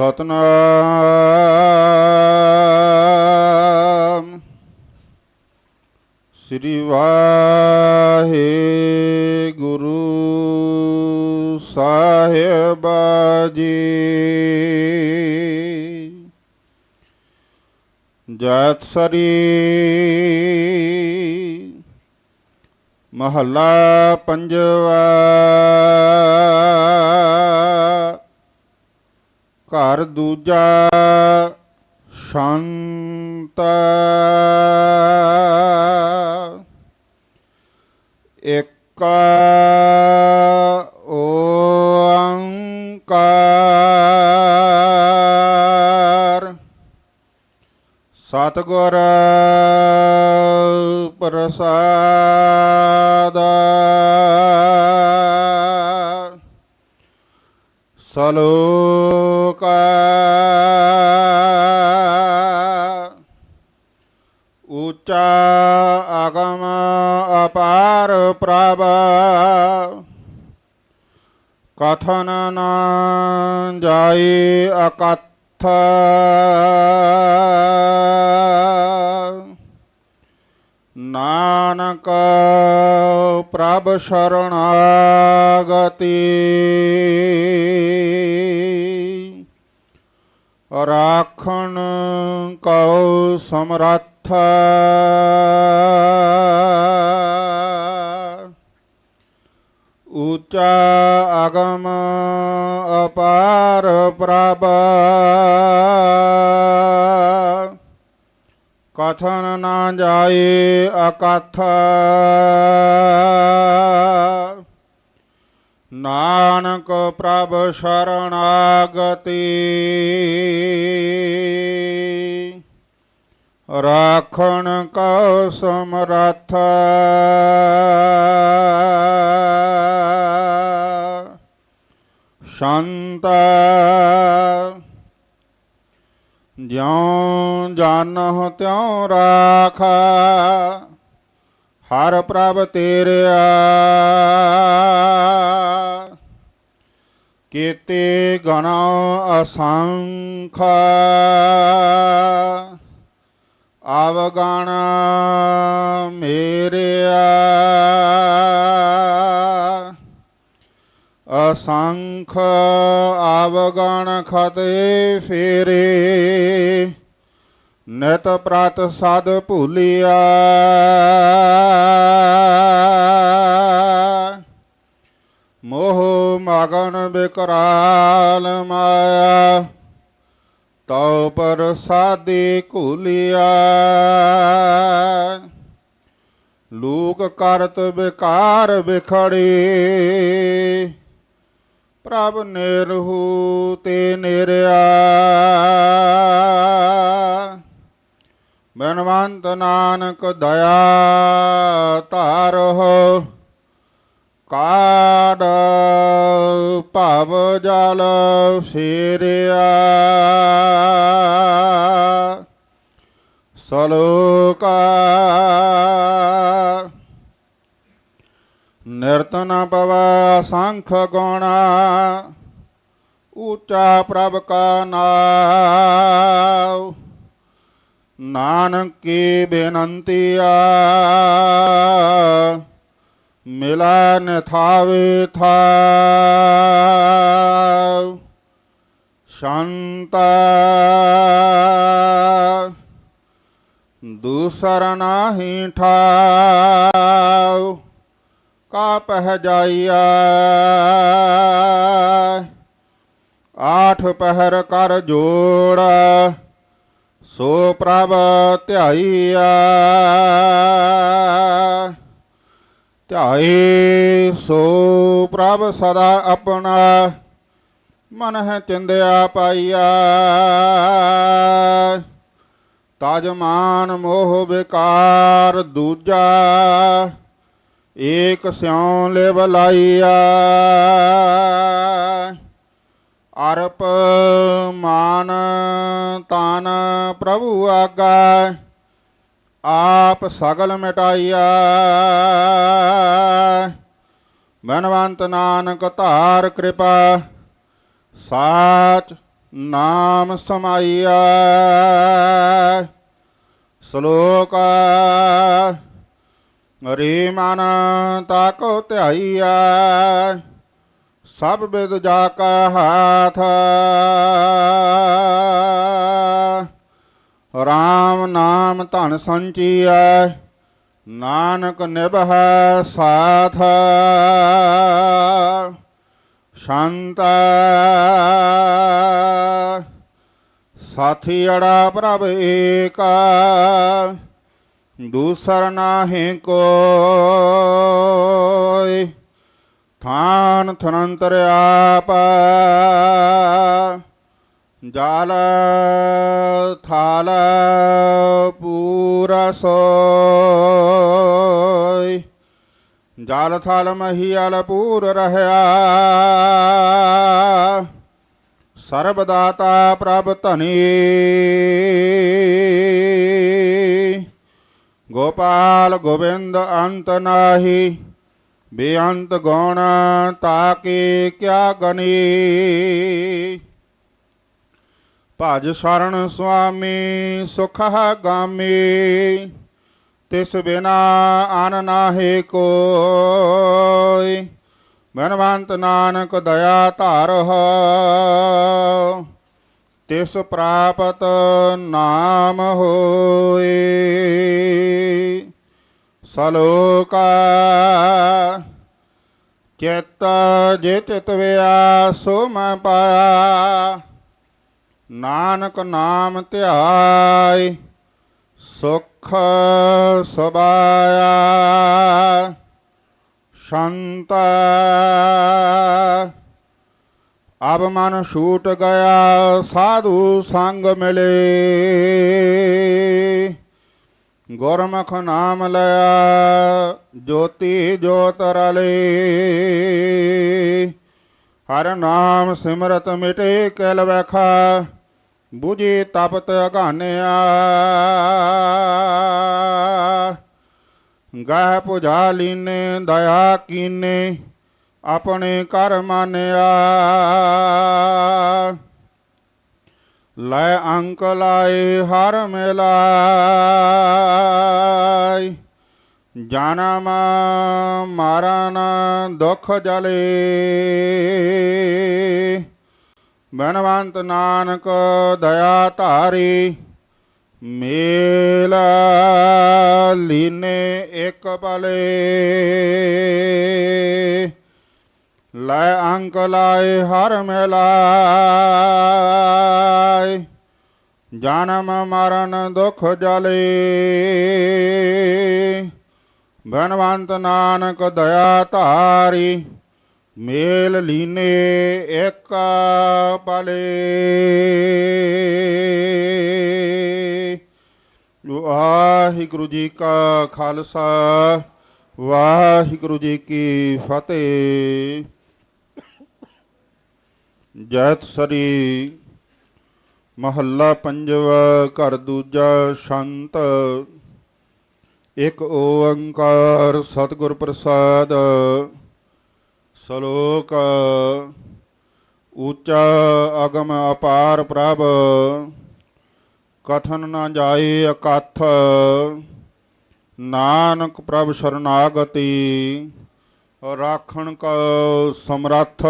ਸਤਨਾਮ। ਸ੍ਰੀ ਵਾਹਿਗੁਰੂ ਸਾਹਿਬ ਜੀ ਜੈਤ ਸਰੀ ਮਹੱਲਾ ਪੰਜਵਾ। ਘਰ ਦੂਜਾ ਸ਼ਾਂਤ। ਇੱਕ ਓੰਕਾਰ। ਸਤਿਗੁਰ ਪ੍ਰਸਾਦ। ਸਲੋ ਉੱਚਾ ਅਗਮ ਅਪਾਰ ਪ੍ਰਭ ਕਥਨ ਨ ਜਾਈ ਅਕਥ ਨਾਨਕ ਪ੍ਰਭ ਸ਼ਰਣਾਗਤੀ ਰਾਖਣ ਕਉ ਸਮਰੱਥ। ਉੱਚਾ ਅਗਮ ਅਪਾਰ ਪ੍ਰਭ। ਕਥਨ ਨਾ ਜਾਏ ਅਕਥ। ਨਾਨਕ ਪ੍ਰਭ ਸ਼ਰਣਾਗਤੀ। ਰਾਖਣ ਕਉ ਸਮਰੱਥ ਸ਼ਾਂਤ। ਜਿਉ ਜਾਣਹੁ ਤਿਉ ਰਾਖ। ਹਰ ਪ੍ਰਭ ਤੇਰਿਆ। ਕੀਤੇ ਗਣਾ ਅਸੰਖ। ਆਵਗਣ ਮੇਰਿਆ। ਅਸੰਖ ਆਵਗਣ ਖਤੇ ਫੇਰੇ। ਨਿਤ ਪ੍ਰਤ ਸਦ ਭੂਲਿਆ। ਮੋਹ ਮਗਨ ਬਿਕਰਾਲ ਮਾਇਆ, ਤਉ ਪਰ ਸਾਦੇ ਘੁਲਿਆ। ਲੋਕ ਕਰਤ ਵਿਕਾਰ ਵਿਖੜੇ, ਪ੍ਰਭ ਨਿਰਹੂ ਤੇ ਨਿਰਿਆ। ਬਨਵੰਤ ਨਾਨਕ ਦਇਆ ਧਾਰਹੁ ਕਾੜ ਭਵ ਜਲ ਫੇਰਿਆ ਸਲੋਕਾ ਨਿਰਤਨ ਪਵੈ ਸੰਖ ਗੁਣਾ, ਉੱਚਾ ਪ੍ਰਭ ਕਾ ਨਾਮ ਨਾਨਕ ਕੀ ਬੇਨੰਤੀਆ ਮਿਲਾ ਨ ਥਾਵੇ ਥਾ। ਸੰਤ। ਦੂਸਰ ਨਾਹੀ ਠਾਉ। ਕਾ ਪਹਿ ਜਾਈਆ ਆਠ ਪਹਿਰ ਕਰ ਜੋੜਾ। ਸੋ ਪ੍ਰਭ ਧਿਆਈਆ ਧਿਆਏ ਸੋ ਪ੍ਰਭ ਸਦਾ ਆਪਣਾ ਮਨ ਹੈ ਚਿੰਦਿਆ ਪਾਈਆ ਤਜ ਮਾਨ ਮੋਹ ਵਿਕਾਰ ਦੂਜਾ, ਏਕ ਸਿਉ ਲਿਵ ਲਾਈਆ ਅਰਪ ਮਾਨ ਤਾਨ ਪ੍ਰਭੂ ਆਗਾ, ਆਪ ਸਗਲ ਮਿਟਾਈਆ। ਬਨਵੰਤ ਨਾਨਕ ਧਾਰ ਕਿਰਪਾ, ਸਾਚ ਨਾਮ ਸਮਾਈਆ। ਸ਼ਲੋਕ ਰੇ ਮਨ ਤਾਕੋ ਧਿਆਈਆ। ਸਭ ਬਿਦ ਜਾ ਕਾ ਹਾਥ। ਰਾਮ ਨਾਮ ਧਨ ਸੰਚੀਐ, ਨਾਨਕ ਨਿਭੈ ਸਾਥ। ਸ਼ਾਂਤ ਸਾਥੀ ਅੜਾ ਪ੍ਰਭ ਏਕਾ, ਦੂਸਰ ਨਾਹੀ ਕੋਈ। ਥਾਨ ਥਨੰਤਰ ਆਪ। ਜਲ ਥਾਲ ਪੂਰਾ ਸੋਈ। ਜਲ ਥਲ ਮਹੀਲ ਪੂਰ ਰਹਿਆ। ਸਰਬ ਦਾਤਾ ਪ੍ਰਭ ਧਨੀ। ਗੋਪਾਲ ਗੋਬਿੰਦ ਅੰਤ ਨਾਹੀ। ਬੇਅੰਤ ਗੁਣ ਤਾਕੇ ਕਿਆ ਗਨੀ? ਭਜ ਸ਼ਰਨ ਸੁਆਮੀ ਸੁਖ ਗਾਮੀ, ਤਿਸ ਬਿਨਾ ਅਨ ਨਾਹੀ ਕੋਈ। ਬਨਵੰਤ ਨਾਨਕ ਦਇਆ ਧਾਰ ਹੋ, ਤਿਸ ਪ੍ਰਾਪਤ ਨਾਮ ਹੋਏ ਸਲੋਕਾ ਚਿਤ ਜੇ ਚਿਤ ਵਿਆ ਸੋ ਮੈਂ ਪਾਇਆ। ਨਾਨਕ ਨਾਮ ਧਿਆਇ, ਸੁਖ ਸਬਾਇਆ ਸ਼ੰਤ ਅਬ ਮਨ ਛੂਟ ਗਿਆ, ਸਾਧੂ ਸੰਗ ਮਿਲੇ। गुरमुख नाम लया, ज्योति ज्योतरली। हर नाम सिमरत मिटे कैल बैखा बुझी तपत घान्या गह पुजा लीने दया कीने, अपने कर मानिया। ਲੈ ਅੰਕ ਲਾਏ, ਹਰ ਮਿਲਾਈ ਜਨਮ ਮਰਨ ਦੁਖ ਜਲੇ। ਬਨਵੰਤ ਨਾਨਕ ਦਇਆ ਧਾਰੀ, ਮੇਲ ਲੀਨੇ ਇੱਕ ਪਲੇ। ਲੈ ਅੰਕ ਲਾਏ, ਹਰ ਮਿਲਾਏ। ਜਨਮ, ਮਰਨ, ਦੁਖ, ਜਲੇ। ਬਨਵੰਤ ਨਾਨਕ ਦਇਆ ਧਾਰੀ, ਮੇਲ ਲੀਨੇ ਇੱਕ ਪਲੇ। ਵਾਹਿਗੁਰੂ ਜੀ ਕਾ ਖਾਲਸਾ, ਵਾਹਿਗੁਰੂ ਜੀ ਕੀ ਫਤਿਹ। ਜੈਤ ਸਰੀ, ਮਹੱਲਾ ਪੰਜਵਾ, ਘਰ ਦੂਜਾ ਸ਼ੰਤ। ਇਕ ਓੰਕਾਰ ਸਤਿਗੁਰ ਪ੍ਰਸਾਦ, ਸ਼ਲੋਕ ਉੱਚਾ ਅਗਮ ਅਪਾਰ ਪ੍ਰਭ। ਕਥਨ ਨਾ ਜਾਏ ਅਕਥ, ਨਾਨਕ ਪ੍ਰਭ ਸ਼ਰਨਾਗਤੀ। ਰਾਖਣ ਕੋ ਸਮਰੱਥ।